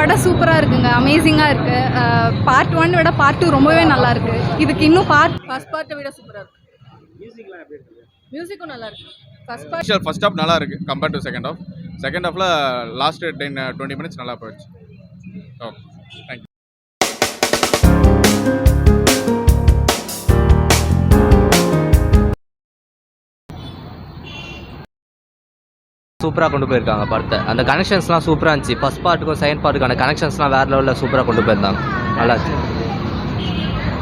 படம் சூப்பராக இருக்குங்க அமேசிங்காக இருக்குது பார்ட் ஒன் விட பார்ட் டூ ரொம்பவே நல்லா இருக்கு. இதுக்கு இன்னும் பார்ட் ஃபர்ஸ்ட் பார்ட்டை விட சூப்பராக இருக்கு. மியூசிக்கும் நல்லா இருக்கு. ஃபர்ஸ்ட் பார்ட் ஃபர்ஸ்ட் ஹாஃப் நல்லா இருக்கு compared to second half second ஹாஃப்ல லாஸ்ட் டென் டுவெண்ட்டி மினிட்ஸ் நல்லா போயிடுச்சு. ஓகே தேங்க்யூ சூப்பராக கொண்டு போயிருக்காங்க படத்தை. அந்த கனெக்ஷன்ஸ்லாம் சூப்பராக இருந்துச்சு. ஃபஸ்ட் பார்ட்டுக்கும் செகண்ட் பார்ட்டுக்கான கனெக்ஷன்ஸ்லாம் வேறு லெவலில் சூப்பராக கொண்டு போயிருந்தாங்க. நல்லா இருந்துச்சு.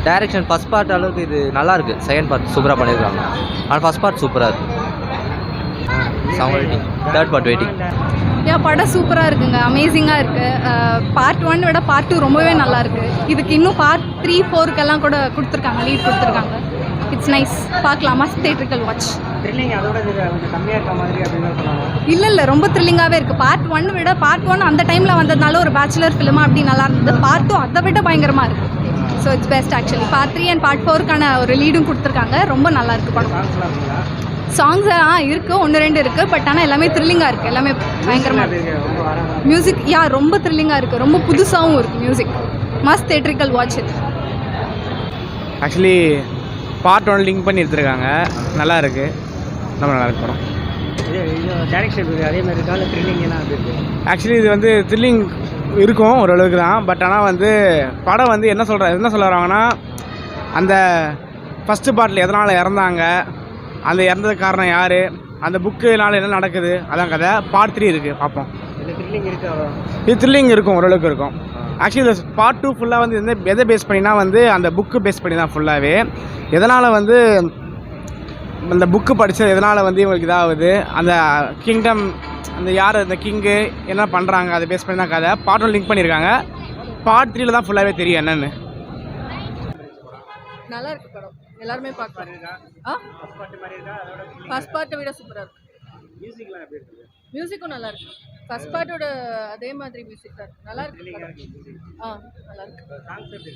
டைரக்ஷன் ஃபஸ்ட் பார்ட் அளவுக்கு இது நல்லா இருக்கு. செகண்ட் பார்ட் சூப்பராக பண்ணியிருக்காங்க. ஆனால் ஃபஸ்ட் பார்ட் சூப்பராக இருக்கு. Seven waiting third part waiting ஏன் படம் சூப்பராக இருக்குங்க. அமேசிங்காக இருக்குது பார்ட் ஒன் விட பார்ட் டூ ரொம்பவே நல்லா இருக்கு. இதுக்கு இன்னும் பார்ட் த்ரீ ஃபோருக்கெல்லாம் கூட கொடுத்துருக்காங்க. லீவ் கொடுத்துருக்காங்க. இட்ஸ் நைஸ் பார்க்கலாமா? மஸ்ட் வாட்ச் த்ரில்லிங் அதோட இது கொஞ்சம் கம்மியாக இருக்க மாதிரி அப்படின்னு சொன்னாங்க. இல்லை இல்லை ரொம்ப த்ரில்லிங்காகவே இருக்குது பார்ட் ஒன் விட பார்ட் ஒன் அந்த டைமில் வந்ததுனால ஒரு பேச்சுலர் ஃபிலிமா அப்படி நல்லா இருந்தது. பார்ட் டூ அதை விட பயங்கரமாக இருக்குது so it's best actually part three and part ஃபோருக்கான ஒரு லீடும் கொடுத்துருக்காங்க. ரொம்ப நல்லா இருக்கு படம். சாங்ஸ் ஆ இருக்குது ஒன்று ரெண்டு இருக்குது பட் ஆனால் எல்லாமே த்ரில்லிங்காக இருக்குது எல்லாமே பயங்கரமாக இருக்குது மியூசிக் யா ரொம்ப த்ரில்லிங்காக இருக்குது ரொம்ப புதுசாகவும் இருக்குது மியூசிக் மஸ்ட் தேட்ரிக்கல் வாட்ச் இது ஆக்சுவலி பார்ட் ஒன் லிங்க் பண்ணி எடுத்துருக்காங்க. நல்லா இருக்கு. ரொம்ப நல்லா இருக்கு படம் இது இது டேரக்ஷன் இருக்கு அதே மாதிரி இருக்கா இல்லை த்ரில்லிங் எல்லாம் அப்படி இருக்கு? ஆக்சுவலி இது வந்து த்ரில்லிங் இருக்கும் ஓரளவுக்கு தான். பட் ஆனால் வந்து படம் வந்து என்ன சொல்கிற என்ன சொல்ல வராங்கன்னா அந்த ஃபஸ்ட்டு பார்ட்டில் எதனால் இறந்தாங்க அந்த இறந்ததுக்கு காரணம் யார் அந்த புக்குனால என்ன நடக்குது அதான் கதை. பார்ட் த்ரீ இருக்குது பார்ப்போம். இது த்ரில்லிங் இருக்கும் ஓரளவுக்கு இருக்கும். ஆக்சுவலி இந்த பார்ட் டூ ஃபுல்லாக வந்து எந்த எதை பேஸ் பண்ணினா வந்து அந்த புக்கு பேஸ் பண்ணி தான் ஃபுல்லாகவே எதனால் வந்து அந்த புக்கு படித்தது எதனால் வந்து இவங்களுக்கு இதாகுது? அந்த கிங்டம் அந்த யார் அந்த கிங்கு என்ன பண்ணுறாங்க அதை பேஸ் பண்ணி தான் கதை. பார்ட் ஒன் லிங்க் பண்ணியிருக்காங்க பார்ட் த்ரீல தான் ஃபுல்லாகவே தெரியும் என்னென்னு. நல்லா இருக்கு படம். எல்லாருமே பார்க்கலாம். ஃபர்ஸ்ட் பார்ட்டை விட சூப்பராக இருக்கு. மியூசிக்லாம் எப்படி இருக்கு? மியூசிக்கும் நல்லா இருக்கு ஃபர்ஸ்ட் பார்ட்டோட அதே மாதிரி மியூசிக் தான் நல்லா இருக்கு. ஆ நல்லா இருக்கு.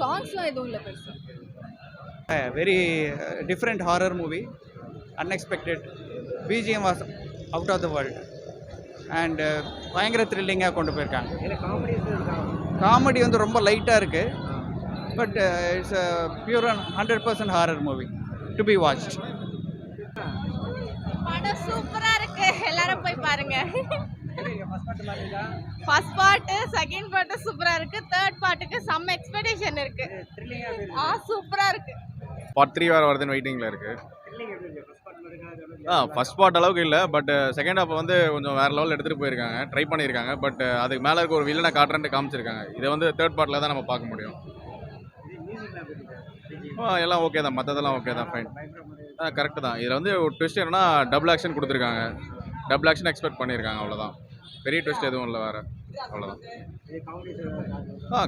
சாங்ஸ்லாம் எதுவும் இல்லை பெருசு? very uh, different horror movie unexpected bgm was out of the world. And uh, பயங்கர த்ரில்லிங்காக கொண்டு போயிருக்காங்க. காமெடி வந்து ரொம்ப லைட்டாக இருக்குது but it's pure and hundred percent horror movie to be watch படம் எல்லாரும் போய் பாருங்க. ஃபர்ஸ்ட் பார்ட்டு செகண்ட் பார்ட்டு சூப்பராக இருக்கு. தேர்ட் பார்ட்டுக்கு செம்ம எக்ஸ்பெக்டேஷன் இருக்கு. ஆ சூப்பராக இருக்கு. பார்ட் த்ரீ வேறு வருதுன்னு வெயிட்டிங்கில் இருக்குது இருக்கு. ஆ ஃபர்ஸ்ட் பார்ட் அளவுக்கு இல்லை பட் செகண்ட் ஹாஃப் வந்து கொஞ்சம் வேறு லெவலில் எடுத்துகிட்டு போயிருக்காங்க. ட்ரை பண்ணியிருக்காங்க பட் uh, அதுக்கு மேலே இருக்க ஒரு வில்லனை காட்டுறேன்ட்டு காமிச்சிருக்காங்க. இதை வந்து தேர்ட் பார்ட்டில் தான் நம்ம பார்க்க முடியும். ஆ, எல்லாம் ஓகே தான். மற்றதெல்லாம் ஓகே தான். ஃபைன் ஆ கரெக்டு தான். இதில் வந்து ஒரு ட்விஸ்ட் என்னன்னா டபுள் ஆக்ஷன் கொடுத்துருக்காங்க. டபுள் ஆக்ஷன் எக்ஸ்பெக்ட் பண்ணியிருக்காங்க அவ்வளோதான் பெரிய ட்விஸ்ட் எதுவும் இல்லை வேறு. அவ்வளோதான் ஆ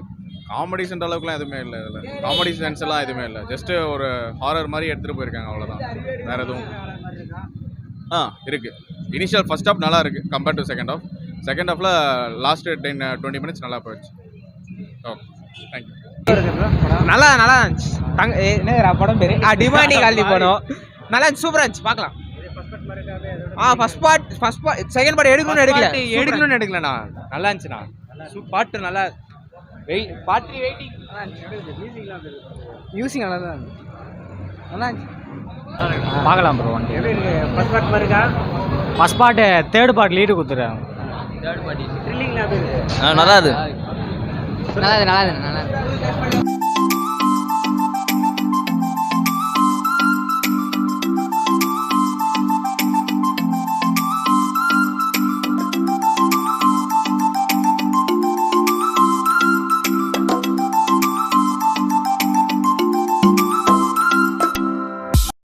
காமெடிஷன்ற அளவுக்குலாம் எதுவுமே இல்லை இதில். காமெடி சென்ஸ் எல்லாம் எதுவுமே இல்லை. ஜஸ்ட்டு ஒரு ஹாரர் மாதிரி எடுத்துகிட்டு போயிருக்காங்க அவ்வளோதான் வேறு எதுவும் ஆ இருக்குது இனிஷியல் ஃபஸ்ட் ஆஃப் நல்லா இருக்குது compared to second half second ஆஃபில் லாஸ்ட் டென் டுவெண்ட்டி மினிட்ஸ் நல்லா போயிடுச்சு. ஓகே தேங்க்யூ நல்லா நல்லா இருந்துச்சு. தங்க ஏ, படம் பேர்? டிமாண்டி காலி படம் நல்லா இருந்துச்சு சூப்பராக இருந்துச்சு பார்க்கலாம் ஃபஸ்ட் பார்ட் மாதிரி இருக்கா அப்படியே அதோட ஆ first part first part second part எடுக்கணும்னு எடுக்கல. எடுக்கணும்னு எடுக்கலண்ணா. நல்லா இருந்துச்சுண்ணா. பாட்டு நல்லா wait part three waiting music நல்லா தான் இருந்துச்சு. நல்லா இருந்துச்சு. பார்க்கலாம் ப்ரோ இருக்கு? ஃபர்ஸ்ட் பார்ட் மாதிரி இருக்கா first part third part lead த்ரில்லிங்லாம் எப்படி இருக்கு நல்லா நல்லா நல்லா நல்லா